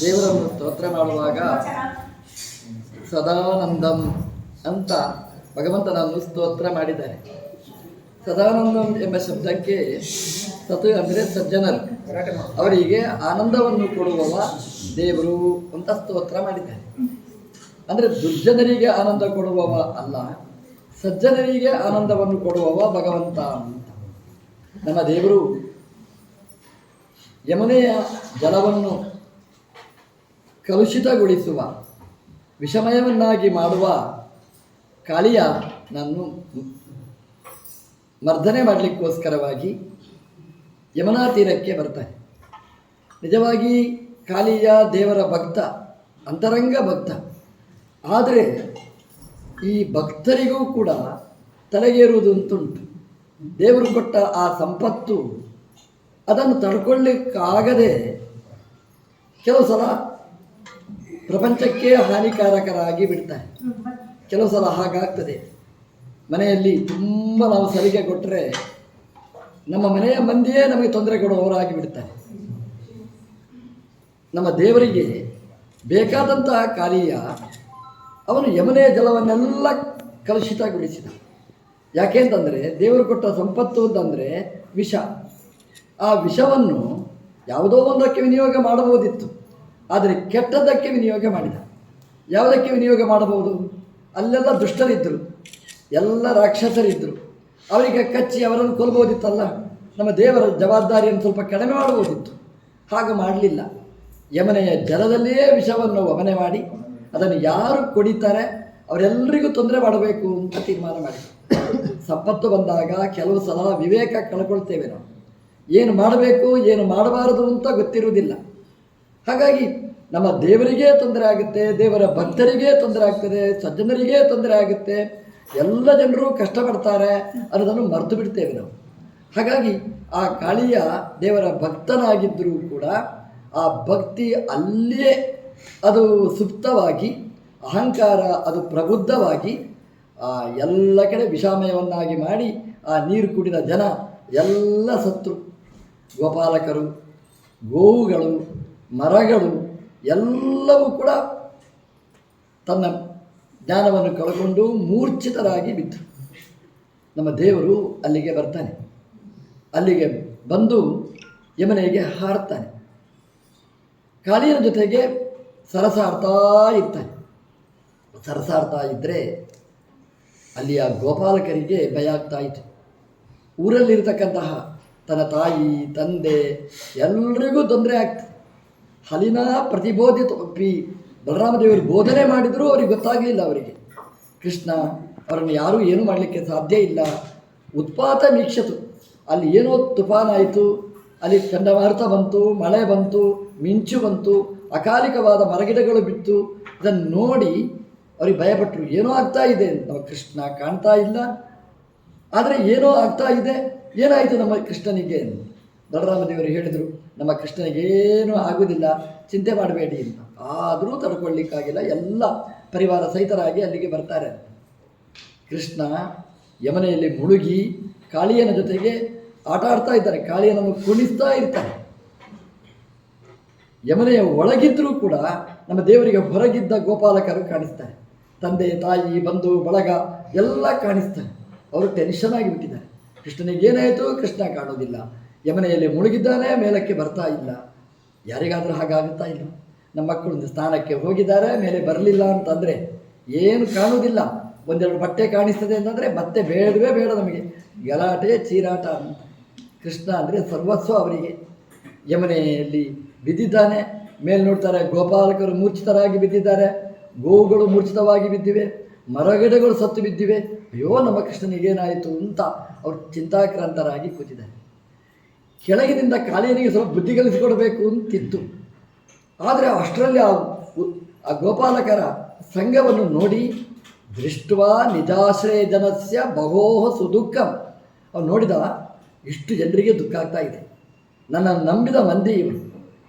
ದೇವರನ್ನು ಸ್ತೋತ್ರ ಮಾಡುವಾಗ ಸದಾನಂದಂ ಅಂತ ಭಗವಂತನನ್ನು ಸ್ತೋತ್ರ ಮಾಡಿದ್ದಾರೆ. ಸದಾನಂದಂ ಎಂಬ ಶಬ್ದಕ್ಕೆ ಸತು ಅಂದರೆ ಸಜ್ಜನರು. ಅವರಿಗೆ ಆನಂದವನ್ನು ಕೊಡುವವ ದೇವರು ಅಂತ ಸ್ತೋತ್ರ ಮಾಡಿದ್ದಾರೆ. ಅಂದರೆ ದುರ್ಜನರಿಗೆ ಆನಂದ ಕೊಡುವವ ಅಲ್ಲ, ಸಜ್ಜನರಿಗೆ ಆನಂದವನ್ನು ಕೊಡುವವ ಭಗವಂತ ಅಂತ. ನಮ್ಮ ದೇವರು ಯಮುನೆಯ ಜಲವನ್ನು ಕಲುಷಿತಗೊಳಿಸುವ, ವಿಷಮಯವನ್ನಾಗಿ ಮಾಡುವ ಕಾಳಿಯ ನಾನು ಮರ್ದನೆ ಮಾಡಲಿಕ್ಕೋಸ್ಕರವಾಗಿ ಯಮುನಾ ತೀರಕ್ಕೆ ಬರ್ತಾನೆ. ನಿಜವಾಗಿ ಕಾಳಿಯ ದೇವರ ಭಕ್ತ, ಅಂತರಂಗ ಭಕ್ತ. ಆದರೆ ಈ ಭಕ್ತರಿಗೂ ಕೂಡ ತಲೆಗೇರುವುದು ಅಂತುಂಟು ದೇವರು ಕೊಟ್ಟ ಆ ಸಂಪತ್ತು ಅದನ್ನು ತಡ್ಕೊಳ್ಳಿಕ್ಕಾಗದೆ ಕೆಲವು ಸಲ ಪ್ರಪಂಚಕ್ಕೆ ಹಾನಿಕಾರಕರಾಗಿ ಬಿಡ್ತಾರೆ. ಕೆಲವು ಸಲ ಹಾಗಾಗ್ತದೆ. ಮನೆಯಲ್ಲಿ ತುಂಬ ನಾವು ಸಲಿಗೆ ಕೊಟ್ಟರೆ ನಮ್ಮ ಮನೆಯ ಮಂದಿಯೇ ನಮಗೆ ತೊಂದರೆ ಕೊಡುವವರಾಗಿ ಬಿಡ್ತಾರೆ. ನಮ್ಮ ದೇವರಿಗೆ ಬೇಕಾದಂತಹ ಕಾರ್ಯ ಅವನು ಯಮನೆಯ ಜಲವನ್ನೆಲ್ಲ ಕಲುಷಿತಗೊಳಿಸಿದ. ಯಾಕೆ ಅಂತಂದರೆ ದೇವರು ಕೊಟ್ಟ ಸಂಪತ್ತು ಅಂತಂದರೆ ವಿಷ. ಆ ವಿಷವನ್ನು ಯಾವುದೋ ಒಂದಕ್ಕೆ ವಿನಿಯೋಗ ಮಾಡಬಹುದಿತ್ತು. ಆದರೆ ಕೆಟ್ಟದ್ದಕ್ಕೆ ವಿನಿಯೋಗ ಮಾಡಿದ. ಯಾವುದಕ್ಕೆ ವಿನಿಯೋಗ ಮಾಡಬಹುದು? ಅಲ್ಲೆಲ್ಲ ದುಷ್ಟರಿದ್ದರು. ಎಲ್ಲ ರಾಕ್ಷಸರಿದ್ದರು. ಅವರಿಗೆ ಕಚ್ಚಿ ಅವರನ್ನು ಕೊಲ್ಬೋದಿತ್ತಲ್ಲ? ನಮ್ಮ ದೇವರ ಜವಾಬ್ದಾರಿಯನ್ನು ಸ್ವಲ್ಪ ಕಡಿಮೆ ಮಾಡಬಹುದಿತ್ತು. ಹಾಗೆ ಮಾಡಲಿಲ್ಲ. ಯಮನೆಯ ಜಲದಲ್ಲಿಯೇ ವಿಷವನ್ನು ವಮನೆ ಮಾಡಿ, ಅದನ್ನು ಯಾರು ಕುಡಿತಾರೆ, ಅವರೆಲ್ಲರಿಗೂ ತೊಂದರೆ ಮಾಡಬೇಕು ಅಂತ ತೀರ್ಮಾನ ಮಾಡಿ ಸಂಪತ್ತು ಬಂದಾಗ ಕೆಲವು ಸಲ ವಿವೇಕ ಕಳ್ಕೊಳ್ತೇವೆ ನಾವು. ಏನು ಮಾಡಬೇಕು, ಏನು ಮಾಡಬಾರದು ಅಂತ ಗೊತ್ತಿರುವುದಿಲ್ಲ. ಹಾಗಾಗಿ ನಮ್ಮ ದೇವರಿಗೆ ತೊಂದರೆ ಆಗುತ್ತೆ, ದೇವರ ಭಕ್ತರಿಗೆ ತೊಂದರೆ ಆಗ್ತದೆ, ಸಜ್ಜನರಿಗೆ ತೊಂದರೆ ಆಗುತ್ತೆ. ಎಲ್ಲ ಜನರು ಕಷ್ಟಪಡ್ತಾರೆ ಅನ್ನೋದನ್ನು ಮರೆತು ಬಿಡ್ತೇವೆ ನಾವು. ಹಾಗಾಗಿ ಆ ಕಾಳಿಯ ದೇವರ ಭಕ್ತನಾಗಿದ್ದರೂ ಕೂಡ ಆ ಭಕ್ತಿ ಅಲ್ಲಿಯೇ ಅದು ಸುಪ್ತವಾಗಿ, ಅಹಂಕಾರ ಅದು ಪ್ರಬುದ್ಧವಾಗಿ, ಆ ಎಲ್ಲ ಕಡೆ ವಿಷಾಮಯವನ್ನಾಗಿ ಮಾಡಿ ಆ ನೀರು ಕುಡಿದ ಜನ ಎಲ್ಲ ಸತ್ರು, ಗೋಪಾಲಕರು, ಗೋವುಗಳು, ಮರಗಳು ಎಲ್ಲವೂ ಕೂಡ ತನ್ನ ಜ್ಞಾನವನ್ನು ಕಳ್ಕೊಂಡು ಮೂರ್ಛಿತರಾಗಿ ಬಿದ್ದರು ನಮ್ಮ ದೇವರು ಅಲ್ಲಿಗೆ ಬರ್ತಾನೆ. ಅಲ್ಲಿಗೆ ಬಂದು ಯಮನೆಗೆ ಹಾರ್ತಾನೆ ಕಾಳಿಯನ ಜೊತೆಗೆ ಸರಸಾಡ್ತಾ ಇರ್ತಾನೆ. ಸರಸಾಡ್ತಾ ಇದ್ದರೆ ಅಲ್ಲಿಯ ಗೋಪಾಲಕರಿಗೆ ಭಯ ಆಗ್ತಾ ಇತ್ತು. ಊರಲ್ಲಿರ್ತಕ್ಕಂತಹ ತನ್ನ ತಾಯಿ, ತಂದೆ, ಎಲ್ರಿಗೂ ತೊಂದರೆ ಆಗ್ತದೆ ಹಲಿನ ಪ್ರತಿಬೋಧಿತ ಪಿ ಬಲರಾಮದೇವರು ಬೋಧನೆ ಮಾಡಿದರೂ ಅವ್ರಿಗೆ ಗೊತ್ತಾಗಲಿಲ್ಲ ಅವರಿಗೆ. ಕೃಷ್ಣ, ಅವರನ್ನು ಯಾರೂ ಏನು ಮಾಡಲಿಕ್ಕೆ ಸಾಧ್ಯ ಇಲ್ಲ. ಉತ್ಪಾತ ಮೀಕ್ಷತು ಅಲ್ಲಿ ಏನೋ ತುಫಾನಾಯಿತು ಅಲ್ಲಿ ಚಂಡಮಾರುತ ಬಂತು, ಮಳೆ ಬಂತು, ಮಿಂಚು ಬಂತು, ಅಕಾಲಿಕವಾದ ಮರಗಿಡಗಳು ಬಿತ್ತು. ಇದನ್ನು ನೋಡಿ ಅವ್ರಿಗೆ ಭಯಪಟ್ಟರು ಏನೋ ಆಗ್ತಾ ಇದೆ ನಮ್ಮ ಕೃಷ್ಣ ಕಾಣ್ತಾ ಇಲ್ಲ. ಆದರೆ ಏನೋ ಆಗ್ತಾ ಇದೆ. ಏನಾಯಿತು ನಮ್ಮ ಕೃಷ್ಣನಿಗೆ ಬಲರಾಮದೇವರು ಹೇಳಿದರು, ನಮ್ಮ ಕೃಷ್ಣನಿಗೆ ಏನೂ ಆಗುವುದಿಲ್ಲ ಚಿಂತೆ ಮಾಡಬೇಡಿ ಅಂತ. ಆದರೂ ತಡ್ಕೊಳ್ಳಿಕ್ಕಾಗಿಲ್ಲ, ಎಲ್ಲ ಪರಿವಾರ ಸಹಿತರಾಗಿ ಅಲ್ಲಿಗೆ ಬರ್ತಾರೆ. ಕೃಷ್ಣ ಯಮನೆಯಲ್ಲಿ ಮುಳುಗಿ ಕಾಳಿಯನ ಜೊತೆಗೆ ಆಟ ಆಡ್ತಾ ಇದ್ದಾರೆ, ಕಾಳಿಯನನ್ನು ಕುಣಿಸ್ತಾ ಇರ್ತಾರೆ ಯಮನೆಯ ಒಳಗಿದ್ದರೂ ಕೂಡ ನಮ್ಮ ದೇವರಿಗೆ ಹೊರಗಿದ್ದ ಗೋಪಾಲಕರು ಕಾಣಿಸ್ತಾರೆ. ತಂದೆ, ತಾಯಿ, ಬಂಧು, ಬಳಗ ಎಲ್ಲ ಕಾಣಿಸ್ತಾರೆ. ಅವರು ಟೆನ್ಷನ್ ಆಗಿಬಿಟ್ಟಿದ್ದಾರೆ. ಕೃಷ್ಣನಿಗೆ ಏನಾಯಿತು ಕೃಷ್ಣ ಕಾಣೋದಿಲ್ಲ. ಯಮನೆಯಲ್ಲಿ ಮುಳುಗಿದ್ದಾನೆ, ಮೇಲಕ್ಕೆ ಬರ್ತಾ ಇಲ್ಲ. ಯಾರಿಗಾದರೂ ಹಾಗಾಗುತ್ತಾ ಇಲ್ಲ. ನಮ್ಮ ಮಕ್ಕಳು ಒಂದು ಸ್ಥಾನಕ್ಕೆ ಹೋಗಿದ್ದಾರೆ, ಮೇಲೆ ಬರಲಿಲ್ಲ ಅಂತಂದರೆ ಏನು ಕಾಣುವುದಿಲ್ಲ. ಒಂದೆರಡು ಬಟ್ಟೆ ಕಾಣಿಸ್ತದೆ ಅಂತಂದರೆ ಮತ್ತೆ ಬೇಡವೇ ಬೇಡ ನಮಗೆ. ಗಲಾಟೆ, ಚೀರಾಟ ಅಂತ. ಕೃಷ್ಣ ಅಂದರೆ ಸರ್ವಸ್ವ ಅವರಿಗೆ. ಯಮನೆಯಲ್ಲಿ ಬಿದ್ದಿದ್ದಾನೆ, ಮೇಲೆ ನೋಡ್ತಾರೆ ಗೋಪಾಲಕರು ಮೂರ್ಛಿತರಾಗಿ ಬಿದ್ದಿದ್ದಾರೆ, ಗೋವುಗಳು ಮೂರ್ಛಿತವಾಗಿ ಬಿದ್ದಿವೆ, ಮರಗಿಡಗಳು ಸತ್ತು ಬಿದ್ದಿವೆ. ಅಯ್ಯೋ, ನಮ್ಮ ಕೃಷ್ಣನಿಗೇನಾಯಿತು ಅಂತ ಅವರು ಚಿಂತಾಕ್ರಾಂತರಾಗಿ ಕೂತಿದ್ದಾರೆ. ಕೆಳಗಿನಿಂದ ಕಾಲೇನಿಗೆ ಸ್ವಲ್ಪ ಬುದ್ಧಿ ಕಲಿಸಿಕೊಡಬೇಕು ಅಂತಿತ್ತು. ಆದರೆ ಅಷ್ಟರಲ್ಲಿ ಆ ಗೋಪಾಲಕರ ಸಂಘವನ್ನು ನೋಡಿ ದೃಷ್ಟವಾ ನಿಜಾಶ್ರಯ ಜನಸ್ಯ ಬಹೋಹ ಸುದುಃಖಂ. ಅವ್ನು ನೋಡಿದ, ಇಷ್ಟು ಜನರಿಗೆ ದುಃಖ ಆಗ್ತಾ ಇದೆ. ನನ್ನನ್ನು ನಂಬಿದ ಮಂದಿ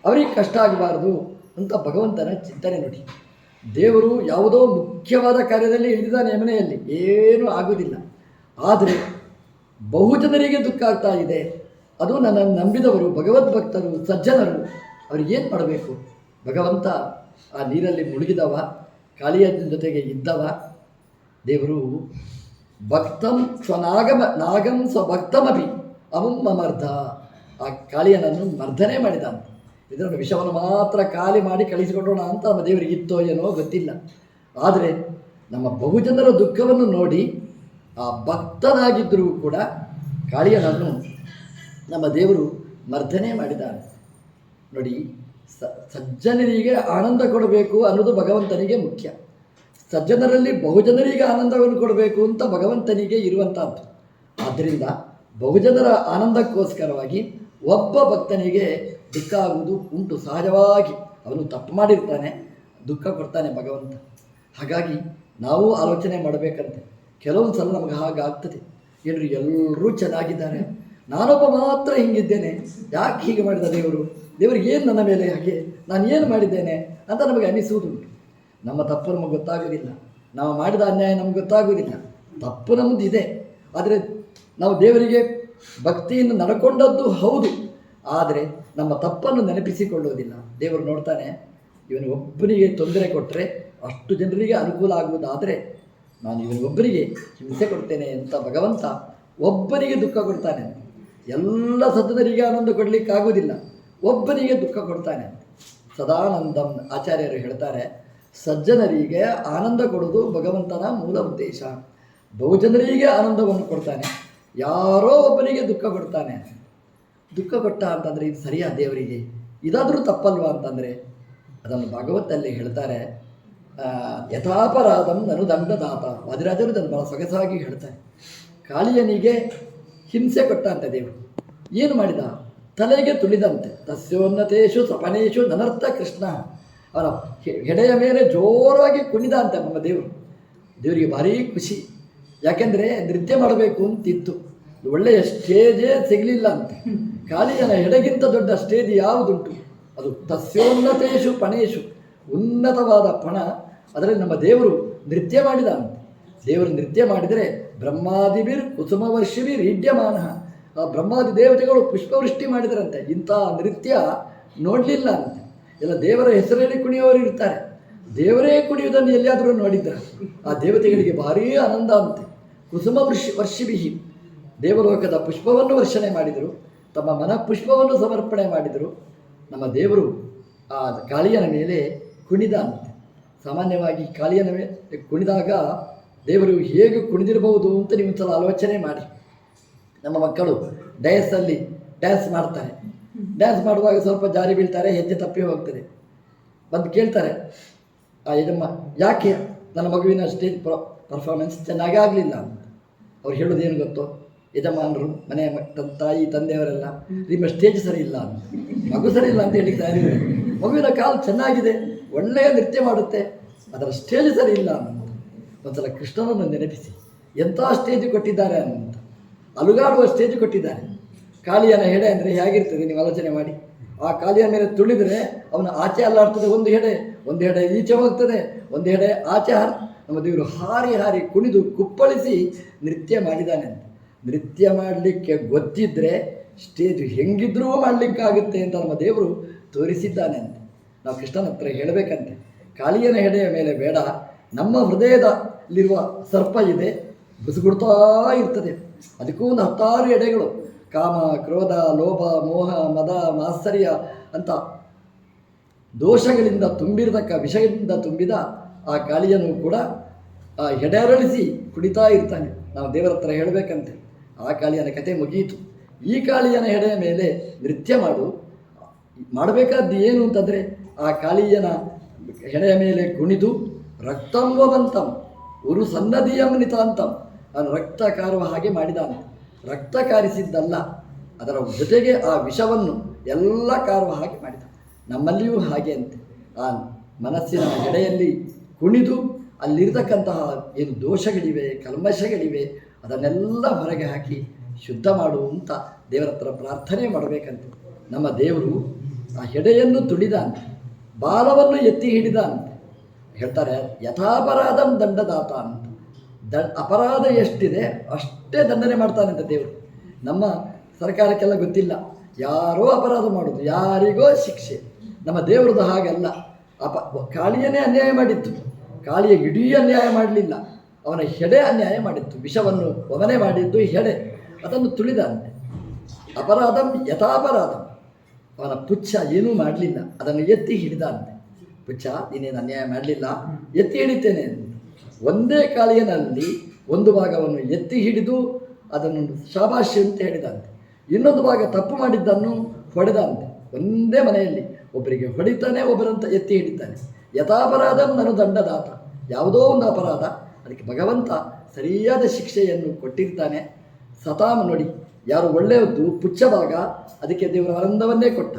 ಅವರಿಗೆ ಕಷ್ಟ ಆಗಬಾರದು ಅಂತ ಭಗವಂತನ ಚಿಂತನೆ ನೋಡಿ. ದೇವರು ಯಾವುದೋ ಮುಖ್ಯವಾದ ಕಾರ್ಯದಲ್ಲಿ ಇಳಿದಿದ್ದಾನೆ ನೆಮ್ಮನೆಯಲ್ಲಿ ಏನೂ ಆಗುವುದಿಲ್ಲ. ಆದರೆ ಬಹುಜನರಿಗೆ ದುಃಖ ಆಗ್ತಾ ಇದೆ. ಅದು ನನ್ನನ್ನು ನಂಬಿದವರು, ಭಗವದ್ಭಕ್ತರು, ಸಜ್ಜನರು. ಅವ್ರಿಗೇನು ಮಾಡಬೇಕು? ಭಗವಂತ ಆ ನೀರಲ್ಲಿ ಮುಳುಗಿದವ, ಕಾಳಿಯ ಜೊತೆಗೆ ಇದ್ದವ. ದೇವರು, ಭಕ್ತಂ ಸ್ವನಾಗಮ, ನಾಗಂ ಸ್ವಭಕ್ತಮಿ ಅವಂ ಮಮರ್ಧ. ಆ ಕಾಳಿಯನನ್ನು ಮರ್ಧನೆ ಮಾಡಿದ ಅಂತ ವಿಷವನ್ನು ಮಾತ್ರ ಖಾಲಿ ಮಾಡಿ ಕಳಿಸಿಕೊಡೋಣ ಅಂತ ನಮ್ಮ ದೇವರಿಗೆ ಇತ್ತೋ ಏನೋ ಗೊತ್ತಿಲ್ಲ. ಆದರೆ ನಮ್ಮ ಬಹುಜನರ ದುಃಖವನ್ನು ನೋಡಿ ಆ ಭಕ್ತನಾಗಿದ್ದರೂ ಕೂಡ ಕಾಳಿಯನನ್ನು ನಮ್ಮ ದೇವರು ಮರ್ಧನೆ ಮಾಡಿದ್ದಾನೆ ನೋಡಿ ಸಜ್ಜನರಿಗೆ ಆನಂದ ಕೊಡಬೇಕು ಅನ್ನೋದು ಭಗವಂತನಿಗೆ ಮುಖ್ಯ. ಸಜ್ಜನರಲ್ಲಿ ಬಹುಜನರಿಗೆ ಆನಂದವನ್ನು ಕೊಡಬೇಕು ಅಂತ ಭಗವಂತನಿಗೆ ಇರುವಂಥದ್ದು ಆದ್ದರಿಂದ ಬಹುಜನರ ಆನಂದಕ್ಕೋಸ್ಕರವಾಗಿ ಒಬ್ಬ ಭಕ್ತನಿಗೆ ದುಃಖ ಆಗುವುದು ಉಂಟು. ಸಹಜವಾಗಿ ಅವನು ತಪ್ಪು ಮಾಡಿರ್ತಾನೆ, ದುಃಖ ಕೊಡ್ತಾನೆ ಭಗವಂತ. ಹಾಗಾಗಿ ನಾವು ಆಲೋಚನೆ ಮಾಡಬೇಕಂತೆ. ಕೆಲವೊಂದು ಸಲ ನಮಗೆ ಹಾಗಾಗ್ತದೆ. ಏನು ಎಲ್ಲರೂ ಚೆನ್ನಾಗಿದ್ದಾರೆ. ನಾನೊಬ್ಬ ಮಾತ್ರ ಹಿಂಗಿದ್ದೇನೆ. ಯಾಕೆ ಹೀಗೆ ಮಾಡಿದ ದೇವರು? ದೇವರಿಗೆ ಏನು ನನ್ನ ಮೇಲೆ? ಹಾಗೆ ನಾನು ಏನು ಮಾಡಿದ್ದೇನೆ ಅಂತ ನಮಗೆ ಅನಿಸುವುದುಂಟು ನಮ್ಮ ತಪ್ಪು ನಮಗೆ ಗೊತ್ತಾಗೋದಿಲ್ಲ ನಾವು ಮಾಡಿದ ಅನ್ಯಾಯ ನಮ್ಗೆ ಗೊತ್ತಾಗೋದಿಲ್ಲ ತಪ್ಪು ನಮ್ಮದು ಇದೆ ಆದರೆ ನಾವು ದೇವರಿಗೆ ಭಕ್ತಿಯನ್ನು ನಡ್ಕೊಂಡದ್ದು ಹೌದು. ಆದರೆ ನಮ್ಮ ತಪ್ಪನ್ನು ನೆನಪಿಸಿಕೊಳ್ಳುವುದಿಲ್ಲ. ದೇವರು ನೋಡ್ತಾನೆ, ಇವನು ಒಬ್ಬನಿಗೆ ತೊಂದರೆ ಕೊಟ್ಟರೆ ಅಷ್ಟು ಜನರಿಗೆ ಅನುಕೂಲ ಆಗುವುದಾದರೆ ನಾನು ಇವನಿಗೊಬ್ಬರಿಗೆ ಹಿಂಸೆ ಕೊಡ್ತೇನೆ ಅಂತ ಭಗವಂತ ಒಬ್ಬನಿಗೆ ದುಃಖ ಕೊಡ್ತಾನೆ. ಎಲ್ಲ ಸಜ್ಜನರಿಗೆ ಆನಂದ ಕೊಡಲಿಕ್ಕಾಗುವುದಿಲ್ಲ. ಒಬ್ಬನಿಗೆ ದುಃಖ ಕೊಡ್ತಾನೆ. ಸದಾನಂದಂ ಆಚಾರ್ಯರು ಹೇಳ್ತಾರೆ, ಸಜ್ಜನರಿಗೆ ಆನಂದ ಕೊಡೋದು ಭಗವಂತನ ಮೂಲ ಉದ್ದೇಶ. ಬಹುಜನರಿಗೆ ಆನಂದವನ್ನು ಕೊಡ್ತಾನೆ. ಯಾರೋ ಒಬ್ಬನಿಗೆ ದುಃಖ ಕೊಡ್ತಾನೆ. ದುಃಖ ಕೊಟ್ಟ ಅಂತಂದರೆ ಇದು ಸರಿಯಾ ದೇವರಿಗೆ? ಇದಾದರೂ ತಪ್ಪಲ್ವಾ ಅಂತಂದರೆ? ಅದನ್ನು ಭಾಗವತಲ್ಲಿ ಹೇಳ್ತಾರೆ ಯಥಾಪರಾಧಂ ನನು ದಂಡದಾತ. ವಾದಿರಾಜರು ಅದನ್ನು ಬಹಳ ಸೊಗಸಾಗಿ ಹೇಳ್ತಾರೆ. ಕಾಳಿಯನಿಗೆ ಹಿಂಸೆ ಅಂತ ದೇವರು. ಏನು ಮಾಡಿದ? ತಲೆಗೆ ತುಳಿದಂತೆ. ತಸ್ಯೋನ್ನತೇಶು ಸಪನೇಶು ನನರ್ಥ ಕೃಷ್ಣ. ಅವರ ಹೆಡೆಯ ಮೇಲೆ ಜೋರಾಗಿ ಕುಣಿದ ಅಂತ ನಮ್ಮ ದೇವರು. ದೇವರಿಗೆ ಭಾರೀ ಖುಷಿ. ಯಾಕೆಂದರೆ ನೃತ್ಯ ಮಾಡಬೇಕು ಅಂತಿತ್ತು. ಒಳ್ಳೆಯ ಸ್ಟೇಜೇ ಸಿಗಲಿಲ್ಲ ಅಂತೆ. ಜನ ಹೆಡೆಗಿಂತ ದೊಡ್ಡ ಸ್ಟೇಜ್ ಯಾವುದುಂಟು? ಅದು ತಸ್ಯೋನ್ನತೇಶು ಪಣೇಶು ಉನ್ನತವಾದ ಪಣ. ಅದರಲ್ಲಿ ನಮ್ಮ ದೇವರು ನೃತ್ಯ ಮಾಡಿದ ಅಂತೆ. ದೇವರು ನೃತ್ಯ ಮಾಡಿದರೆ ಬ್ರಹ್ಮಾದಿಬಿರ್ ಕುಸುಮವರ್ಷಿಬಿರ್ ಈಡ್ಯಮಾನ ಆ ಬ್ರಹ್ಮಾದಿ ದೇವತೆಗಳು ಪುಷ್ಪವೃಷ್ಟಿ ಮಾಡಿದರಂತೆ. ಇಂಥ ನೃತ್ಯ ನೋಡಲಿಲ್ಲ ಅಂತೆ. ಎಲ್ಲ ದೇವರ ಹೆಸರಲ್ಲಿ ಕುಣಿಯೋರು ಇರ್ತಾರೆ. ದೇವರೇ ಕುಣಿಯುವುದನ್ನು ಎಲ್ಲಿಯಾದರೂ ನೋಡಿದ್ರ? ಆ ದೇವತೆಗಳಿಗೆ ಭಾರೀ ಆನಂದ ಅಂತೆ. ಕುಸುಮ ವೃಷಿ ವರ್ಷಿಬಿಹಿ ದೇವಲೋಕದ ಪುಷ್ಪವನ್ನು ವರ್ಷಣೆ ಮಾಡಿದರು. ತಮ್ಮ ಮನ ಪುಷ್ಪವನ್ನು ಸಮರ್ಪಣೆ ಮಾಡಿದರು. ನಮ್ಮ ದೇವರು ಆ ಕಾಳಿಯನ ಮೇಲೆ ಕುಣಿದ ಅಂತೆ. ಸಾಮಾನ್ಯವಾಗಿ ಕಾಳಿಯನ ಮೇಲೆ ಕುಣಿದಾಗ ದೇವರು ಹೇಗೆ ಕುಣಿದಿರಬಹುದು ಅಂತ ನೀವು ಸಲ ಆಲೋಚನೆ ಮಾಡಿ. ನಮ್ಮ ಮಕ್ಕಳು ಡಯಸಲ್ಲಿ ಡ್ಯಾನ್ಸ್ ಮಾಡ್ತಾರೆ. ಡ್ಯಾನ್ಸ್ ಮಾಡುವಾಗ ಸ್ವಲ್ಪ ಜಾರಿ ಬೀಳ್ತಾರೆ, ಹೆಜ್ಜೆ ತಪ್ಪಿ ಹೋಗ್ತದೆ. ಬಂದು ಕೇಳ್ತಾರೆ, ಆ ಯಜಮ್ಮ ಯಾಕೆ ನನ್ನ ಮಗುವಿನ ಸ್ಟೇಜ್ ಪರ್ಫಾರ್ಮೆನ್ಸ್ ಚೆನ್ನಾಗಿ ಆಗಲಿಲ್ಲ ಅಂತ. ಅವ್ರು ಹೇಳೋದೇನು ಗೊತ್ತೋ? ಯಜಮಾನರು ಮನೆಯ ತಾಯಿ, ತಂದೆಯವರೆಲ್ಲ, ನಿಮ್ಮ ಸ್ಟೇಜ್ ಸರಿ ಇಲ್ಲ ಅಂತ. ಮಗು ಸರಿ ಇಲ್ಲ ಅಂತ ಹೇಳಿದ್ದಾರೆ ಮಗುವಿನ ಕಾಲು ಚೆನ್ನಾಗಿದೆ, ಒಳ್ಳೆಯ ನೃತ್ಯ ಮಾಡುತ್ತೆ, ಅದರ ಸ್ಟೇಜ್ ಸರಿ ಇಲ್ಲ ಅಂತ. ಒಂದ್ಸಲ ಕೃಷ್ಣನನ್ನು ನೆನಪಿಸಿ. ಎಂಥ ಸ್ಟೇಜ್ ಕೊಟ್ಟಿದ್ದಾರೆ ಅಂತ. ಅಲುಗಾಡುವ ಸ್ಟೇಜ್ ಕೊಟ್ಟಿದ್ದಾರೆ. ಕಾಳಿಯನ ಹೆಡೆ ಅಂದರೆ ಹೇಗಿರ್ತದೆ ನೀವು ಆಲೋಚನೆ ಮಾಡಿ. ಆ ಕಾಲಿಯ ಮೇಲೆ ತುಳಿದರೆ ಅವನ ಆಚೆ ಅಲ್ಲಾಡ್ತದೆ ಒಂದು ಹೆಡೆ ಒಂದು ಹೆಡೆ ಈಚೆ ಹೋಗ್ತದೆ, ಒಂದು ಹೆಡೆ ಆಚೆ ಹಾರ್, ನಮ್ಮ ದೇವರು ಹಾರಿ ಹಾರಿ ಕುಣಿದು ಕುಪ್ಪಳಿಸಿ ನೃತ್ಯ ಮಾಡಿದ್ದಾನೆ ಅಂತ. ನೃತ್ಯ ಮಾಡಲಿಕ್ಕೆ ಗೊತ್ತಿದ್ದರೆ ಸ್ಟೇಜ್ ಹೆಂಗಿದ್ರೂ ಮಾಡಲಿಕ್ಕಾಗುತ್ತೆ ಅಂತ ನಮ್ಮ ದೇವರು ತೋರಿಸಿದ್ದಾನೆ ಅಂತ. ನಾವು ಕೃಷ್ಣನ ಹತ್ರ ಹೇಳಬೇಕಂತೆ. ಕಾಳಿಯನ ಹೆಡೆಯ ಮೇಲೆ ಬೇಡ. ನಮ್ಮ ಹೃದಯದಲ್ಲಿರುವ ಸರ್ಪ ಇದೆ, ಬುಸುಗುಡ್ತಾ ಇರ್ತದೆ. ಅದಕ್ಕೂ ಒಂದು ಹತ್ತಾರು ಎಡೆಗಳು. ಕಾಮ, ಕ್ರೋಧ, ಲೋಭ, ಮೋಹ, ಮದ, ಮಾತ್ಸರ್ಯ ಅಂತ ದೋಷಗಳಿಂದ ತುಂಬಿರತಕ್ಕ ವಿಷಯದಿಂದ ತುಂಬಿದ ಆ ಕಾಳಿಯನ್ನು ಕೂಡ ಆ ಎಡೆರಳಿಸಿ ಕುಡಿತಾ ಇರ್ತಾನೆ. ನಾವು ದೇವರ ಹತ್ರ ಹೇಳಬೇಕಂತೆ. ಆ ಕಾಳಿಯನ ಕತೆ ಮುಗಿಯಿತು ಈ ಕಾಳಿಯನ ಹೆಡೆಯ ಮೇಲೆ ನೃತ್ಯ ಮಾಡು. ಮಾಡಬೇಕಾದ್ದು ಏನು ಅಂತಂದರೆ ಆ ಕಾಳಿಯನ ಹೆಡೆಯ ಮೇಲೆ ಕುಣಿದು ರಕ್ತಂಬವಂತಂ ಉರು ಸನ್ನದಿಯಂ ನಿತಾಂತಂ. ನಾನು ರಕ್ತ ಕಾರುವ ಹಾಗೆ ಮಾಡಿದಾನೆ. ರಕ್ತ ಕಾರಿಸಿದ್ದಲ್ಲ, ಅದರ ಜೊತೆಗೆ ಆ ವಿಷವನ್ನು ಎಲ್ಲ ಕಾರುವ ಹಾಗೆ ಮಾಡಿದ. ನಮ್ಮಲ್ಲಿಯೂ ಹಾಗೆ ಅಂತೆ ಆ ಮನಸ್ಸಿನ ಎಡೆಯಲ್ಲಿ ಕುಣಿದು ಅಲ್ಲಿರತಕ್ಕಂತಹ ಏನು ದೋಷಗಳಿವೆ, ಕಲ್ಮಶಗಳಿವೆ, ಅದನ್ನೆಲ್ಲ ಹೊರಗೆ ಹಾಕಿ ಶುದ್ಧ ಮಾಡು ಅಂತ ದೇವರ ಹತ್ರ ಪ್ರಾರ್ಥನೆ ಮಾಡಬೇಕಂತೆ. ನಮ್ಮ ದೇವರು ಆ ಹೆಡೆಯನ್ನು ತುಳಿದಾನೆ. ಬಾಲವನ್ನು ಎತ್ತಿ ಹಿಡಿದಾನಂತೆ ಹೇಳ್ತಾರೆ, ಯಥಾಪರಾಧಂ ದಂಡದಾತ. ಅಂತ ದ ಅಪರಾಧ ಎಷ್ಟಿದೆ ಅಷ್ಟೇ ದಂಡನೆ ಮಾಡ್ತಾನೆ ಅಂತ ದೇವರು. ನಮ್ಮ ಸರ್ಕಾರಕ್ಕೆಲ್ಲ ಗೊತ್ತಿಲ್ಲ. ಯಾರೋ ಅಪರಾಧ ಮಾಡೋದು, ಯಾರಿಗೋ ಶಿಕ್ಷೆ. ನಮ್ಮ ದೇವರದು ಹಾಗಲ್ಲ. ಅಪ ಕಾಳಿಯನೇ ಅನ್ಯಾಯ ಮಾಡಿತ್ತು. ಕಾಳಿಯ ಇಡೀ ಅನ್ಯಾಯ ಮಾಡಲಿಲ್ಲ. ಅವನ ಹೆಡೆ ಅನ್ಯಾಯ ಮಾಡಿತ್ತು. ವಿಷವನ್ನು ಒಮನೆ ಮಾಡಿದ್ದು ಹೆಡೆ. ಅದನ್ನು ತುಳಿದಂತೆ. ಅಪರಾಧಂ ಯಥಾಪರಾಧಂ. ಅವನ ಪುಚ್ಛ ಏನೂ ಮಾಡಲಿಲ್ಲ. ಅದನ್ನು ಎತ್ತಿ ಹಿಡಿದಂತೆ. ಪುಚ್ಛ ನೀನೇನು ಅನ್ಯಾಯ ಮಾಡಲಿಲ್ಲ. ಎತ್ತಿ ಹಿಡಿತೇನೆ. ಒಂದೇ ಕಾಲಿಯನಲ್ಲಿ ಒಂದು ಭಾಗವನ್ನು ಎತ್ತಿ ಹಿಡಿದು ಅದನ್ನು ಶಾಬಾಷಿ ಅಂತ ಹೇಳಿದಂತೆ. ಇನ್ನೊಂದು ಭಾಗ ತಪ್ಪು ಮಾಡಿದ್ದನ್ನು ಹೊಡೆದಂತೆ. ಒಂದೇ ಮನೆಯಲ್ಲಿ ಒಬ್ಬರಿಗೆ ಹೊಡಿತಾನೆ ಒಬ್ಬರಂತ ಎತ್ತಿ ಹಿಡಿತಾನೆ. ಯಥಾಪರಾಧ ನಾನು ದಂಡದಾತ. ಯಾವುದೋ ಒಂದು ಅಪರಾಧ. ಅದಕ್ಕೆ ಭಗವಂತ ಸರಿಯಾದ ಶಿಕ್ಷೆಯನ್ನು ಕೊಟ್ಟಿರ್ತಾನೆ. ಸತಾಮ ನೋಡಿ ಯಾರು ಒಳ್ಳೆಯದ್ದು ಪುಚ್ಚ ಭಾಗ ಅದಕ್ಕೆ ದೇವರ ಆನಂದವನ್ನೇ ಕೊಟ್ಟ.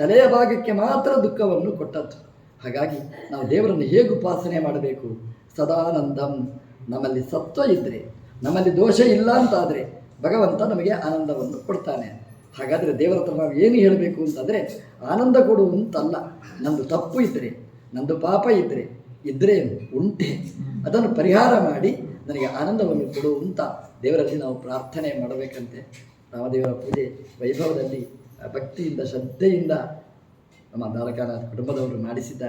ತಲೆಯ ಭಾಗಕ್ಕೆ ಮಾತ್ರ ದುಃಖವನ್ನು ಕೊಟ್ಟದ್ದು. ಹಾಗಾಗಿ ನಾವು ದೇವರನ್ನು ಹೇಗೆ ಉಪಾಸನೆ ಮಾಡಬೇಕು? ಸದಾನಂದಂ. ನಮ್ಮಲ್ಲಿ ಸತ್ವ ಇದ್ದರೆ ನಮ್ಮಲ್ಲಿ ದೋಷ ಇಲ್ಲ ಅಂತಾದರೆ ಭಗವಂತ ನಮಗೆ ಆನಂದವನ್ನು ಕೊಡ್ತಾನೆ. ಹಾಗಾದರೆ ದೇವರ ಹತ್ರ ನಾವು ಏನು ಹೇಳಬೇಕು ಅಂತಂದರೆ, ಆನಂದ ಕೊಡು ಅಂತಲ್ಲ. ನಂದು ತಪ್ಪು ಇದ್ದರೆ ನಂದು ಪಾಪ ಇದ್ದರೆ ಇದ್ದರೆ ಉಂಟೆ. ಅದನ್ನು ಪರಿಹಾರ ಮಾಡಿ ನನಗೆ ಆನಂದವನ್ನು ಕೊಡು ಅಂತ ದೇವರಲ್ಲಿ ನಾವು ಪ್ರಾರ್ಥನೆ ಮಾಡಬೇಕಂತೆ. ರಾಮದೇವರ ಪೂಜೆ ವೈಭವದಲ್ಲಿ ಭಕ್ತಿಯಿಂದ, ಶ್ರದ್ಧೆಯಿಂದ ನಮ್ಮ ದಾರಕಾನ ಕುಟುಂಬದವರು ಮಾಡಿಸಿದ್ದಾರೆ.